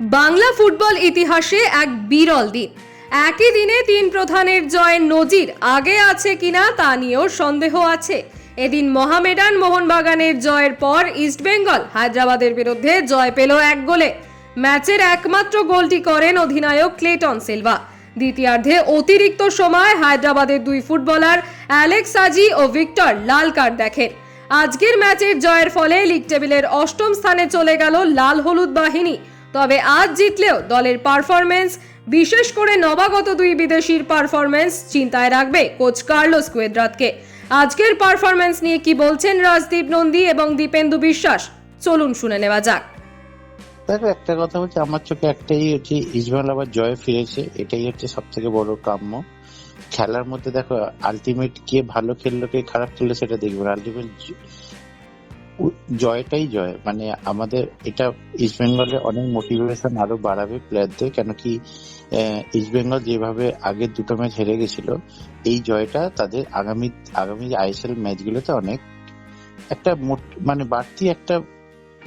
Bangla football ইতিহাসে এক বিরল দিন। একই দিনে তিন প্রধানের জয়ের নজির আগে আছে কিনা তা নিয়েও সন্দেহ আছে। এদিন মহামেডান মোহনবাগানের জয়ের পর ইস্টবেঙ্গল হায়দ্রাবাদের বিরুদ্ধে জয় পেল এক গোলে। ম্যাচের একমাত্র গোলটি করেন অধিনায়ক ক্লেটন সিলভা। দ্বিতীয়ার্ধে অতিরিক্ত সময় হায়দ্রাবাদের দুই ফুটবলার অ্যালেক্স সাজি ও ভিক্টর লাল কার্ড দেখেন। আজকের ম্যাচের জয়ের ফলে লিগ টেবিলের অষ্টম স্থানে চলে গেল লাল হলুদ বাহিনী। তবে আজ জিতলেও দলের পারফরমেন্স বিশেষ করে নবাগত দুই বিদেশির পারফরমেন্স চিন্তায় রাখবে কোচ কার্লোস কুয়েদ্রাতকে। আজকের পারফরমেন্স নিয়ে কি বলছেন রাজদীপ নন্দী এবং দীপেন্দু বিশ্বাস? চলুন শুনে নেওয়া যাক। দেখো, একটা কথা হচ্ছে, আমার চোখে একটাই হচ্ছে ইসমাইল আবার জয় ফিরেছে, এটাই হচ্ছে সব থেকে বড় কাম্য। খেলার মধ্যে দেখো আলটিমেট কে ভালো খেললো, কে খারাপ খেললো, সেটা দেখবে আলটিমেট জয়টাই জয়। মানে আমাদের এটা ইস্ট বেঙ্গলের অনেক মোটিভেশন আরও বাড়াবে প্লেয়ারদের কেন কি ইস্ট বেঙ্গল যেভাবে আগের দুটো ম্যাচ হেরে গেছিল, এই জয়টা তাদের আগামী আগামী আইএসএল ম্যাচগুলোতে অনেক একটা মানে বাড়তি একটা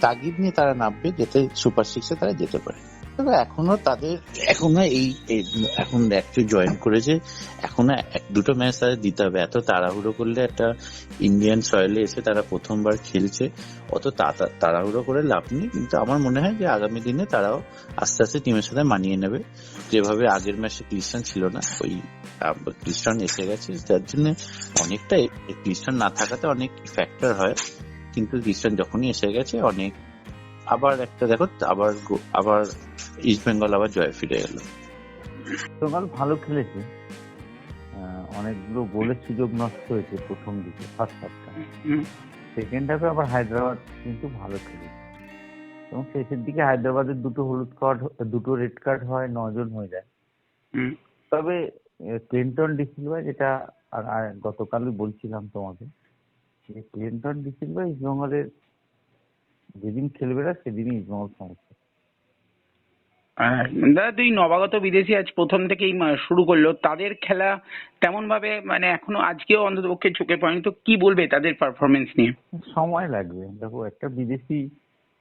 তাগিদ নিয়ে তারা নামবে, যাতে সুপার সিক্সে তারা যেতে পারে। তবে এখনও তাদের, এখনও এই এখন একটু জয়েন করেছে, এখনও এক, দুটো ম্যাচ তাদের দিতে হবে। এত তাড়াহুড়ো করলে একটা ইন্ডিয়ান সয়েলে এসে তারা প্রথমবার খেলছে, অত তাড়াহুড়ো করে লাভ নেই। কিন্তু আমার মনে হয় যে আগামী দিনে তারাও আস্তে আস্তে টিমের সাথে মানিয়ে নেবে। যেভাবে আগের ম্যাচে ক্রিস্টান ছিল না, ওই ক্রিস্টান এসে গেছে, যার জন্য অনেকটা ক্রিস্টান না থাকাতে অনেক ফ্যাক্টর হয়। কিন্তু ক্রিস্টান যখনই এসে গেছে, অনেক আবার একটা দেখো আবার আবার ইস্ট বেঙ্গল আবার জয় ফিরে এলো। বেঙ্গল ভালো খেলেছে। আহ, অনেকগুলো গোলের সুযোগ নষ্ট হয়েছে প্রথম দিকে ফার্স্ট হাফটা সেকেন্ড হাফে আবার হায়দ্রাবাদ কিন্তু ভালো খেলেছে। এবং শেষের দিকে হায়দ্রাবাদের দুটো হলুদ কার্ড দুটো রেড কার্ড হয় নজন হয়ে যায়। তবে ক্লিন্টন ডিসিলভা যেটা গতকালই বলছিলাম তোমাকে যে ক্লিন্টন ডিসিলভা ইস্টবেঙ্গলের যেদিন খেলবে না সেদিনই ইস্টবেঙ্গল সমস্যা। হ্যাঁ, দাদা তুই নবাগত বিদেশি আজ প্রথম থেকেই শুরু করল। তাদের খেলা তেমন ভাবে মানে এখনও আজকেও অন্ততপক্ষে চোখে পড়েনি। তো কি বলবে তাদের পারফরমেন্স নিয়ে? সময় লাগবে। দেখো একটা বিদেশি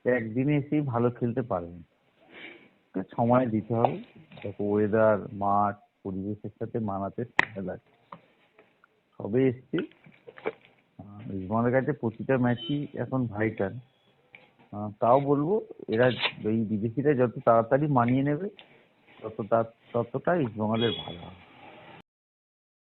একদিনে এসেই ভালো খেলতে পারবে সময় দিতে হবে। দেখো ওয়েদার মাঠ পরিবেশের সাথে মানাতে সময় লাগে সবে এসছে। ইসমানের কাছে প্রতিটা ম্যাচই এখন ভাইটাল তাও বলব, এরা এই বিদেশিরা যত তাড়াতাড়ি মানিয়ে নেবে, তত তা- ততটা ইস্টবেঙ্গলের ভালো হবে।